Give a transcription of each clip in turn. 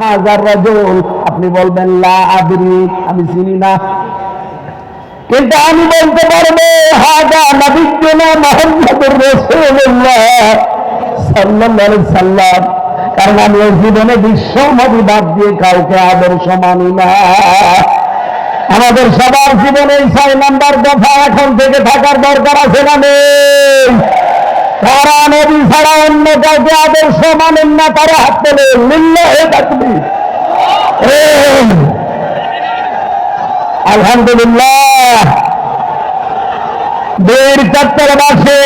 হাজার রাজুল আপনি বলবেন, লা আদরি, আমি চিনি না। কিন্তু আমি বলতে পারব হাজা নবিজ্ঞনা মোহাম্মদুর রসুল্লাহ সাল্লাল্লাহু সাল্লাম। কারণ আমি ওই জীবনে বিশ্ব নবী বাদ দিয়ে কাউকে আদর্শ মানি না। আমাদের সবার জীবনে ছয় নাম্বার দফা এখন থেকে থাকার দরকার আছে না নেই? তারা নবী ছাড়া অন্য কাউকে আদর্শ মানেন না তারা হাত তোলে এই, আলহামদুলিল্লাহ। চারটার মাসে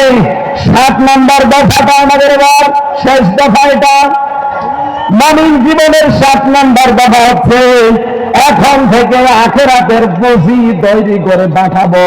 সাত নম্বর দফাটা আমাদের এবার শেষ দফা এটা মানব জীবনের সাত নম্বর দফা হচ্ছে এখন থেকে আখেরাতের পুঁজি তৈরি করে পাঠাবো।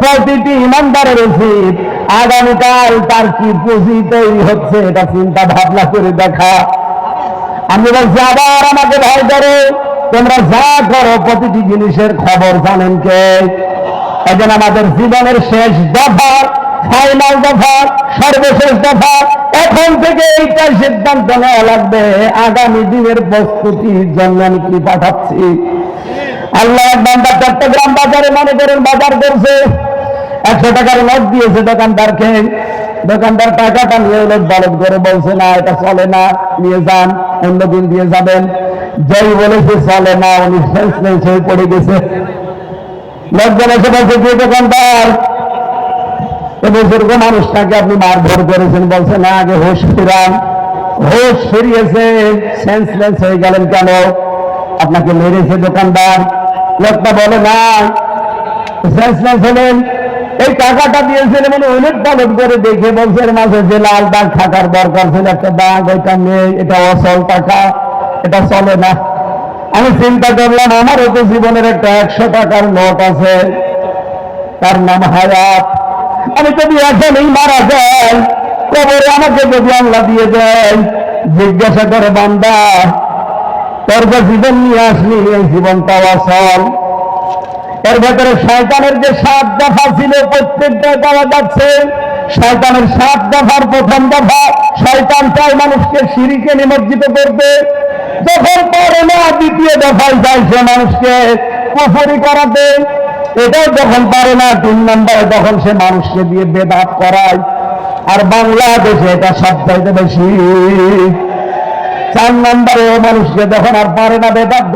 প্রতিটি ইমানদারের উচিত। আগামীকাল তার কি পুঁজি তৈরি হচ্ছে এটা চিন্তা ভাবনা করে দেখা। আমি বলছি, আবার আমাকে ভয় করে। তোমরা যা করো, প্রতিটি জিনিসের খবর জানেন কে? এখন আমাদের জীবনের শেষ দফা ফাইনাল দফা, সর্বশেষ দফা, এখন থেকে এইটাই সিদ্ধান্ত নেওয়া লাগবে। আগামী দিনের প্রস্তুতির জন্য আমি কি পাঠাচ্ছি? আল্লাহ বান্দা চট্টগ্রাম বাজারে মনে করেন বাজার করছে। একশো টাকার নোট দিয়েছে দোকানদারকে। দোকানদার টাকাটা নিয়ে উলট বলদ করে বলছে, না, এটা চলে না, নিয়ে যান অন্য দিন দিয়ে যাবেন। যাই বলেছে, চলে না, উনি সেন্সলেস হয়ে পড়ে গেছে। লোকজন এসে বলছে, কি দোকানদার? বুজুর্গ মানুষটাকে আপনি মারধর করেছেন? বলছে, না, আগে হোশ ফিরান। হোশ ফিরিয়েছে সেন্সলেস হয়ে গেলেন কেন? আপনাকে মেরেছে দোকানদার। লোকটা বলে, না হলেন এই টাকাটা দিয়েছেন মানে অনেক বলদ করে দেখে বলছে, এর মাঝে যে লাল দাগ থাকার দরকার ছিল, একটা দাগ, ওইটা নেই, এটা অসল টাকা, এটা চলে না। আমি চিন্তা করলাম আমারও তো জীবনের একটা একশো টাকার নোট আছে, তার নাম হায়াত। আমি যদি এখনই মারা যাই, কবরে আমাকে যদি আল্লাহ দিয়ে দেয়, জিজ্ঞাসা করে, বান্দা তোর জীবন নিয়ে আসলি, এই জীবনটা অসল এর ভেতরে শয়তানের যে সাত দফা ছিল প্রত্যেকটা পাওয়া যাচ্ছে। শয়তানের সাত দফার প্রথম দফা, শয়তান চায় মানুষকে সিঁড়িকে নিমজ্জিত করতে যখন পরে না, দ্বিতীয় দফায় যায় সে মানুষকে কুফুরি করাতে। এটাও যখন পারে না, তিন নম্বরে তখন সে মানুষকে দিয়ে বেদাত করায়। আর বাংলাদেশে এটা সবচাইতে বেশি। চার নম্বরে মানুষকে যখন আর পারে না বেদাত